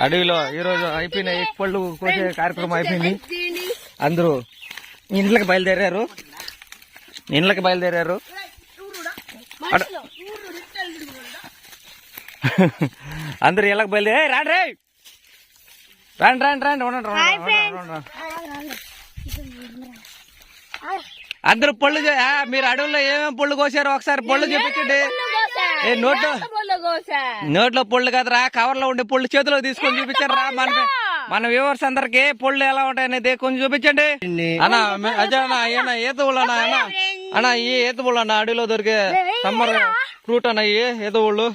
అడవిలో ఈ రోజు అయిపోయిన పళ్ళు కోసే కార్యక్రమం అయిపోయింది. అందరూ ఇండ్లకి బయలుదేరారు. ఇండ్లకి బయలుదేరారు. అందరు ఇళ్ళకి బయలుదేరి "ఏయ్, రాండి రే రాండి రాండి రాండి ఉండండి. అందరూ పళ్ళు మీరు అడవుల్లో ఏమేమి పళ్ళు కోసారో ఒకసారి పళ్ళు చూపించండి. నోట్లో నోట్లో పళ్ళు కదరా కవర్లో ఉండే పళ్ళు చేతిలో తీసుకొని చూపించారు రా మన మన వ్యూవర్స్ అందరికి పళ్ళు ఎలా ఉంటాయనేది కొంచెం చూపించండి. అన్న అజయ్ అన్న ఈత అన్న అన్న అన్న ఈ ఈత పుళ్ళు అన్న అడవిలో దొరికే సమ్మర్ ఫ్రూట్ అన్న ఈ ఈత పుళ్ళు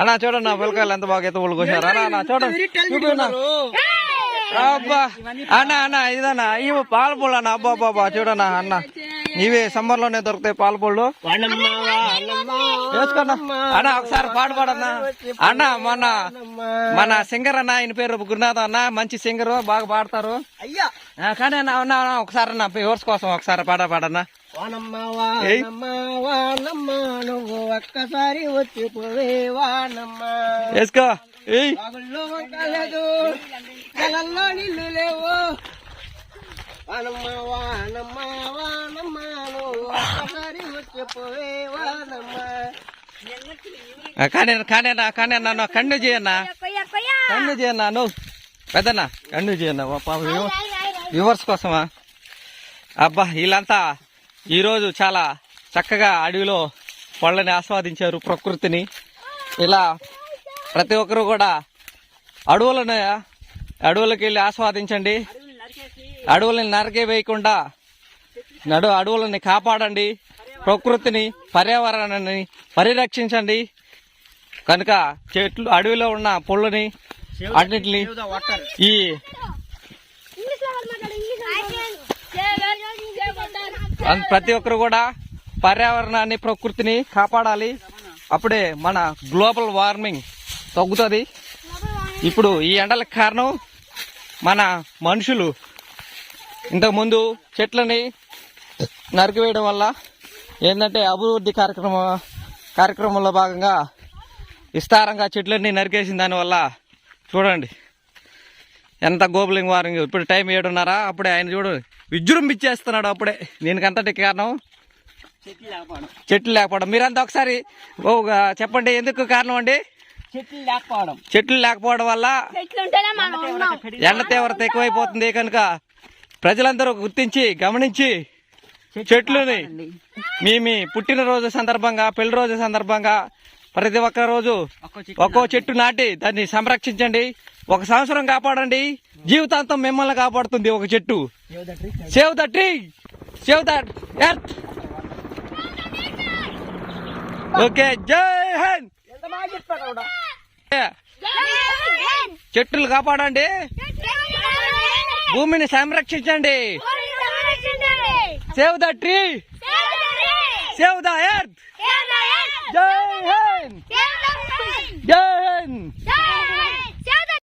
అన్న చూడన్న పిల్లకాయలు ఎంత బాగా ఈత పుళ్ళు కోసారు. అన్న అన్న చూడండి. అబ్బా అన్న అన్న ఇదన్నా ఇవి పాల పళ్ళు అన్న అబ్బా అబ్బా చూడన్నా అన్న. ఇవి సమ్మర్లోనే దొరుకుతాయి పాల పళ్ళు అన్న ఒకసారి పాడు పాడన్నా. అన్న మన మన సింగర్ అన్న ఆయన పేరు గురునాథ్ అన్న మంచి సింగర్ బాగా పాడతారు. అయ్యా. కానీ అన్న అన్న, ఒకసారి అన్న వ్యూవర్స్ కోసం ఒకసారి పాట పాడన్నా. ఒక్కసారి వానమ్మ. వేసుకో. లేవు. వానమ్మ వానమ్మ వచ్చిపోవే వానమ్మ. కానీ కానీ అన్న కానీ అన్న నువ్వు కన్ను చేయన్నా. కన్ను చేయన్నా నువ్వు పెద్దన్నా కన్ను చేయన్నా పాపం వ్యూవర్- వ్యూవర్స్ కోసమా? అబ్బా వీళ్ళంతా ఈరోజు చాలా చక్కగా అడవిలో పళ్ళని ఆస్వాదించారు ప్రకృతిని. ఇలా ప్రతి ఒక్కరు కూడా అడవులను అడవులకు వెళ్ళి ఆస్వాదించండి. అడవులని నరకే వేయకుండా నడు అడవులని కాపాడండి. ప్రకృతిని పర్యావరణాన్ని పరిరక్షించండి. కనుక చెట్లు అడవిలో ఉన్న పుల్లని అన్నిటిని ఈ ప్రతి ఒక్కరు కూడా పర్యావరణాన్ని ప్రకృతిని కాపాడాలి. అప్పుడే మన గ్లోబల్ వార్మింగ్ తగ్గుతుంది. ఇప్పుడు ఈ ఎండలకు కారణం మన మనుషులు. ఇంతకుముందు చెట్లని నరికివేయడం వల్ల ఏంటంటే అభివృద్ధి కార్యక్రమ కార్యక్రమంలో భాగంగా విస్తారంగా చెట్లన్నీ నరికేసిన దానివల్ల చూడండి. ఎంత గోబలింగ్ వారింగ్. ఇప్పుడు టైం ఏడున్నర అప్పుడే ఆయన చూడు విజృంభించేస్తున్నాడు అప్పుడే. దీనికంతటి కారణం చెట్లు లేకపోవడం. చెట్లు లేకపోవడం. మీరంతా ఒకసారి ఓ చెప్పండి ఎందుకు కారణం అండి? చెట్లు లేకపోవడం. చెట్లు లేకపోవడం వల్ల ఎండ తీవ్రత ఎక్కువైపోతుంది కనుక ప్రజలందరూ గుర్తించి గమనించి చెట్లుని. మీ మీ పుట్టినరోజు సందర్భంగా పెళ్ళి రోజు సందర్భంగా ప్రతి ఒక్క రోజు ఒక్కో చెట్టు నాటి. దాన్ని సంరక్షించండి. ఒక సంవత్సరం కాపాడండి. జీవితాంతం మిమ్మల్ని కాపాడుతుంది ఒక చెట్టు. Save the tree save the earth okay జై హింద్. చెట్లు కాపాడండి. భూమిని సంరక్షించండి. Save the tree save the earth జై హింద్ జై